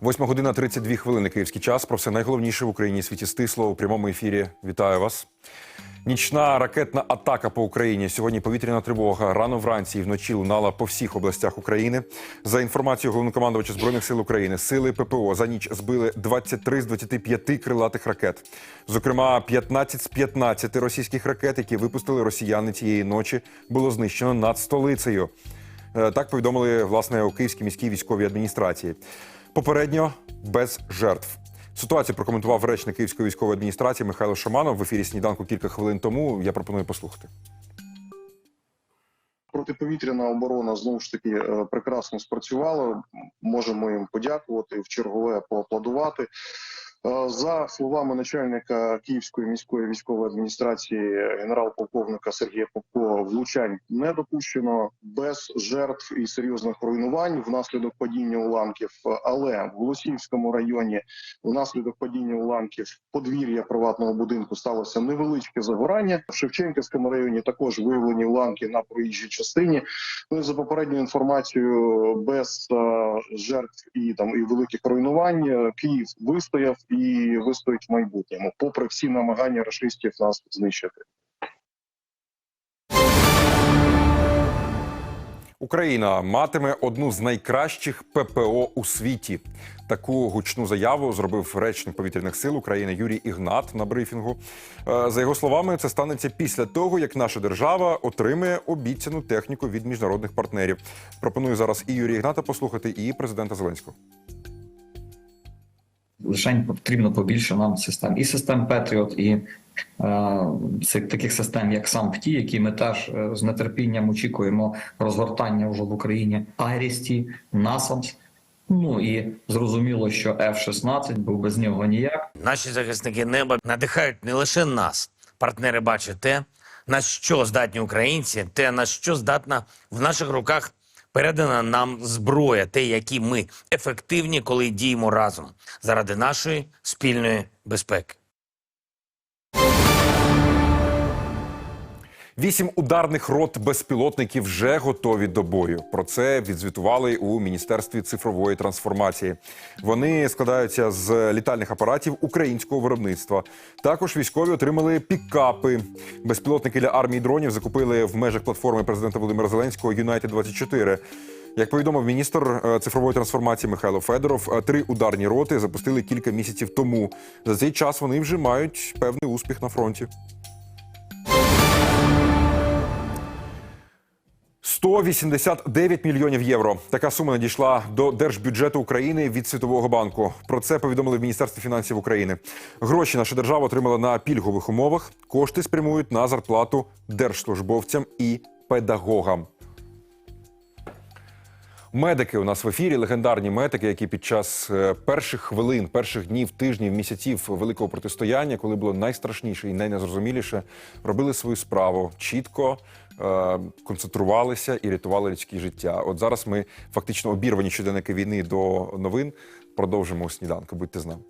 Восьма година 32 хвилини. Київський час. Про все найголовніше в Україні світі стисло у прямому ефірі. Вітаю вас. Нічна ракетна атака по Україні. Сьогодні повітряна тривога. Рано вранці і вночі лунала по всіх областях України. За інформацією головнокомандувача збройних сил України, сили ППО за ніч збили 23 з 25 крилатих ракет. Зокрема, 15 з 15 російських ракет, які випустили росіяни цієї ночі, було знищено над столицею. Е, Так повідомили власне у Київській міській військовій адміністрації. Попередньо без жертв. Ситуацію прокоментував речник Київської військової адміністрації Михайло Шаманов в ефірі сніданку кілька хвилин тому. Я пропоную послухати. Протиповітряна оборона знову ж таки е, прекрасно спрацювала. Можемо їм подякувати в чергове поаплодувати. Е, За словами начальника Київської міської військової адміністрації генерал-полковника Сергія Попко, влучань не допущено без жертв і серйозних руйнувань внаслідок падіння уламків. Але в Голосіївському районі внаслідок падіння уламків подвір'я приватного будинку сталося невеличке загорання. В Шевченківському районі також виявлені уламки на проїжджій частині. Ну і за попередньою інформацією, без е, жертв і там і великих руйнувань е, Київ вистояв і вистоїть в майбутньому, попри всі намагання рашистів нас знищити. Україна матиме одну з найкращих ППО у світі. Таку гучну заяву зробив речник повітряних сил України Юрій Ігнат на брифінгу. Е, За його словами, це станеться після того, як наша держава отримає обіцяну техніку від міжнародних партнерів. Пропоную зараз і Юрія Ігната послухати, і президента Зеленського. Лишень потрібно побільше нам систем і систем Петріот, і е, цих таких систем, як сам ПТІ, які ми теж е, з нетерпінням очікуємо розгортання вже в Україні. Айрісті, Насамс. Ну і зрозуміло, що F-16, бо без нього ніяк. Наші захисники неба надихають не лише нас. Партнери бачать те, на що здатні українці, те, на що здатна в наших руках передана нам зброя, те, які ми ефективні, коли діємо разом заради нашої спільної безпеки. Вісім ударних рот безпілотників вже готові до бою. Про це відзвітували у міністерстві цифрової трансформації. Вони складаються з літальних апаратів українського виробництва. Також військові отримали пікапи. Безпілотники для армії дронів закупили в межах платформи президента Володимира Зеленського United 24 як повідомив міністр е, цифрової трансформації Михайло Федоров, е, три ударні роти запустили кілька місяців тому. За цей час вони вже мають певний успіх на фронті. 189 мільйонів євро. Така сума надійшла до держбюджету України від Світового банку. Про це повідомили в Міністерстві фінансів України. Гроші наша держава отримала на пільгових умовах. Кошти спрямують на зарплату держслужбовцям і педагогам. Медики у нас в ефірі, легендарні медики, які під час е, перших хвилин, перших днів, тижнів, місяців великого протистояння, коли було найстрашніше і найнезрозуміліше, робили свою справу чітко, е, концентрувалися і рятували людські життя. От зараз ми фактично обірвані щоденники війни до новин. Продовжимо сніданку. Будьте з нами.